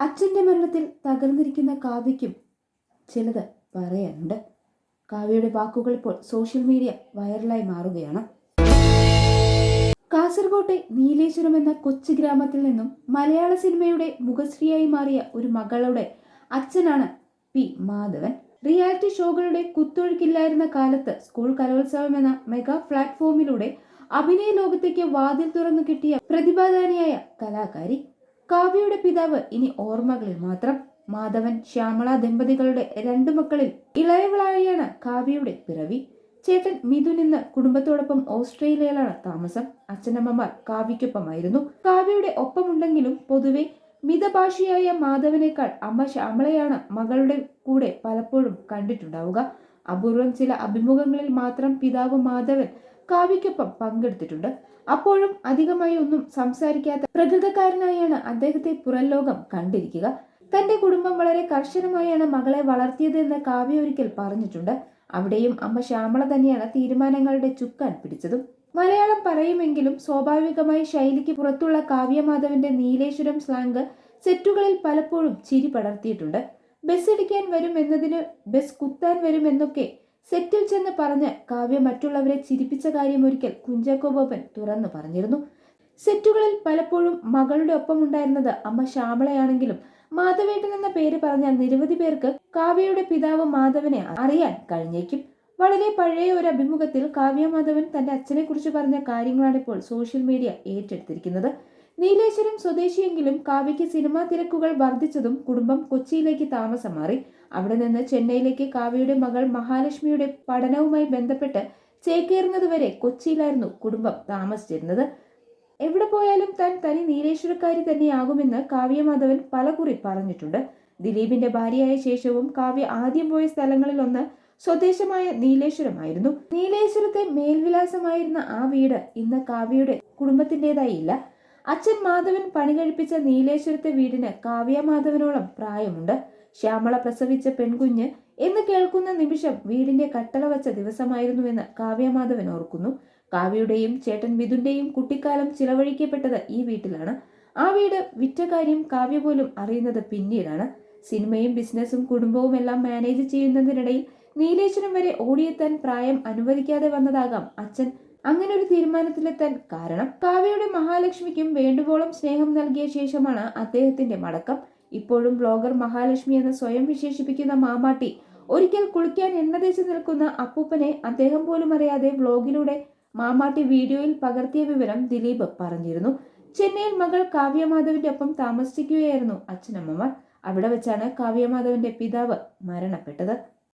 അച്ഛന്റെ മരണത്തിൽ തകർന്നിരിക്കുന്ന കാവ്യയ്ക്കും ചിലത് പറയാനുണ്ട്. കാവ്യയുടെ വാക്കുകൾ ഇപ്പോൾ സോഷ്യൽ മീഡിയ വൈറലായി മാറുകയാണ്. കാസർകോട്ടെ നീലേശ്വരം എന്ന കൊച്ചു ഗ്രാമത്തിൽ നിന്നും മലയാള സിനിമയുടെ മുഖശ്രീയായി മാറിയ ഒരു മകളുടെ അച്ഛനാണ് പി മാധവൻ. റിയാലിറ്റി ഷോകളുടെ കുത്തൊഴുക്കില്ലായിരുന്ന കാലത്ത് സ്കൂൾ കലോത്സവം എന്ന മെഗാ പ്ലാറ്റ്ഫോമിലൂടെ അഭിനയ ലോകത്തേക്ക് വാതിൽ തുറന്നു കിട്ടിയ പ്രതിഭാധാനിയായ കലാകാരി. കാവ്യയുടെ പിതാവ് ഇനി ഓർമ്മകളിൽ മാത്രം. മാധവൻ ശ്യാമള ദമ്പതികളുടെ രണ്ടു മക്കളിൽ ഇളയവളായാണ് കാവ്യയുടെ പിറവി. ചേട്ടൻ മിഥുൻ ഇന്ന് കുടുംബത്തോടൊപ്പം ഓസ്ട്രേലിയയിലാണ് താമസം. അച്ഛനമ്മമാർ കാവ്യയ്ക്കൊപ്പമായിരുന്നു. കാവ്യയുടെ ഒപ്പമുണ്ടെങ്കിലും പൊതുവെ മിതഭാഷിയായ മാധവനേക്കാൾ അമ്മ ശ്യാമളയാണ് മകളുടെ കൂടെ പലപ്പോഴും കണ്ടിട്ടുണ്ടാവുക. അപൂർവം ചില അഭിമുഖങ്ങളിൽ മാത്രം പിതാവ് മാധവൻ കാവ്യയ്ക്കൊപ്പം പങ്കെടുത്തിട്ടുണ്ട്. അപ്പോഴും അധികമായി ഒന്നും സംസാരിക്കാത്ത പ്രകൃതക്കാരനായാണ് അദ്ദേഹത്തെ പുറം ലോകം കണ്ടിരിക്കുക. തന്റെ കുടുംബം വളരെ കർശനമായാണ് മകളെ വളർത്തിയത് എന്ന് കാവ്യ ഒരിക്കൽ പറഞ്ഞിട്ടുണ്ട്. അവിടെയും അമ്മ ശ്യാമള തന്നെയാണ് തീരുമാനങ്ങളുടെ ചുക്കാൻ പിടിച്ചതും. മലയാളം പറയുമെങ്കിലും സ്വാഭാവികമായി ശൈലിക്ക് പുറത്തുള്ള കാവ്യമാധവന്റെ നീലേശ്വരം സ്ലാങ് സെറ്റുകളിൽ പലപ്പോഴും ചിരി പടർത്തിയിട്ടുണ്ട്. ബസ് ഇടിക്കാൻ വരും എന്നതിന് ബസ് കുത്താൻ വരും എന്നൊക്കെ സെറ്റിൽ ചെന്ന് പറഞ്ഞ് കാവ്യ മറ്റുള്ളവരെ ചിരിപ്പിച്ച കാര്യം ഒരിക്കൽ കുഞ്ചാക്കോ തുറന്നു പറഞ്ഞിരുന്നു. സെറ്റുകളിൽ പലപ്പോഴും മകളുടെ ഒപ്പം ഉണ്ടായിരുന്നത് അമ്മ ശ്യാമളയാണെങ്കിലും മാധവേട്ടൻ എന്ന പേര് പറഞ്ഞ നിരവധി പേർക്ക് കാവ്യയുടെ പിതാവ് മാധവനെ അറിയാൻ കഴിഞ്ഞേക്കും. വളരെ പഴയ ഒരു അഭിമുഖത്തിൽ കാവ്യ മാധവൻ തന്റെ അച്ഛനെ കുറിച്ച് പറഞ്ഞ കാര്യങ്ങളാണ് ഇപ്പോൾ സോഷ്യൽ മീഡിയ ഏറ്റെടുത്തിരിക്കുന്നത്. നീലേശ്വരം സ്വദേശിയെങ്കിലും കാവ്യയ്ക്ക് സിനിമാ തിരക്കുകൾ വർദ്ധിച്ചതും കുടുംബം കൊച്ചിയിലേക്ക് താമസം മാറി അവിടെ നിന്ന് ചെന്നൈയിലേക്ക് കാവ്യയുടെ മകൾ മഹാലക്ഷ്മിയുടെ പഠനവുമായി ബന്ധപ്പെട്ട് ചേക്കേറുന്നതുവരെ കൊച്ചിയിലായിരുന്നു കുടുംബം താമസിച്ചിരുന്നത്. എവിടെ പോയാലും താൻ തനി നീലേശ്വരക്കാരി തന്നെയാകുമെന്ന് കാവ്യമാധവൻ പലകുറി പറഞ്ഞിട്ടുണ്ട്. ദിലീപിന്റെ ഭാര്യയായ ശേഷവും കാവ്യ ആദ്യം പോയ സ്ഥലങ്ങളിലൊന്ന് സ്വദേശമായ നീലേശ്വരമായിരുന്നു. നീലേശ്വരത്തെ മേൽവിലാസമായിരുന്ന ആ വീട് ഇന്ന് കാവ്യയുടെ കുടുംബത്തിന്റെതായില്ല അച്ഛൻ മാധവൻ പണി കഴിപ്പിച്ച നീലേശ്വരത്തെ വീടിന് കാവ്യ മാധവനോളം പ്രായമുണ്ട്. ശ്യാമള പ്രസവിച്ച പെൺകുഞ്ഞ് എന്ന് കേൾക്കുന്ന നിമിഷം വീടിന്റെ കട്ടള വച്ച ദിവസമായിരുന്നുവെന്ന് കാവ്യമാധവൻ ഓർക്കുന്നു. കാവ്യയുടെയും ചേട്ടൻ മിഥുന്റെയും കുട്ടിക്കാലം ചിലവഴിക്കപ്പെട്ടത് ഈ വീട്ടിലാണ്. ആ വീട് വിറ്റ കാര്യം കാവ്യ പോലും അറിയുന്നത് പിന്നീടാണ്. സിനിമയും ബിസിനസ്സും കുടുംബവും എല്ലാം മാനേജ് ചെയ്യുന്നതിനിടയിൽ നീലേശ്വരം വരെ ഓടിയെത്താൻ പ്രായം അനുവദിക്കാതെ വന്നതാകാം അച്ഛൻ അങ്ങനെ ഒരു തീരുമാനത്തിലെത്താൻ കാരണം കാവ്യയുടെ മഹാലക്ഷ്മിക്കും വേണ്ടുവോളം സ്നേഹം നൽകിയ ശേഷമാണ് അദ്ദേഹത്തിന്റെ മടക്കം. ഇപ്പോഴും ബ്ലോഗർ മഹാലക്ഷ്മി എന്ന് സ്വയം വിശേഷിപ്പിക്കുന്ന മാമാട്ടി ഒരിക്കൽ കുളിക്കാൻ എണ്ണ തേച്ച് നിൽക്കുന്ന അപ്പൂപ്പനെ അദ്ദേഹം പോലും അറിയാതെ വ്ലോഗിലൂടെ മാമാട്ടി വീഡിയോയിൽ പകർത്തിയ വിവരം ദിലീപ് പറഞ്ഞിരുന്നു. ചെന്നൈയിൽ മകൾ കാവ്യമാധവിന്റെ ഒപ്പം താമസിക്കുകയായിരുന്നു അച്ഛനമ്മമാർ. അവിടെ വെച്ചാണ് കാവ്യമാധവന്റെ പിതാവ് മരണപ്പെട്ടത്.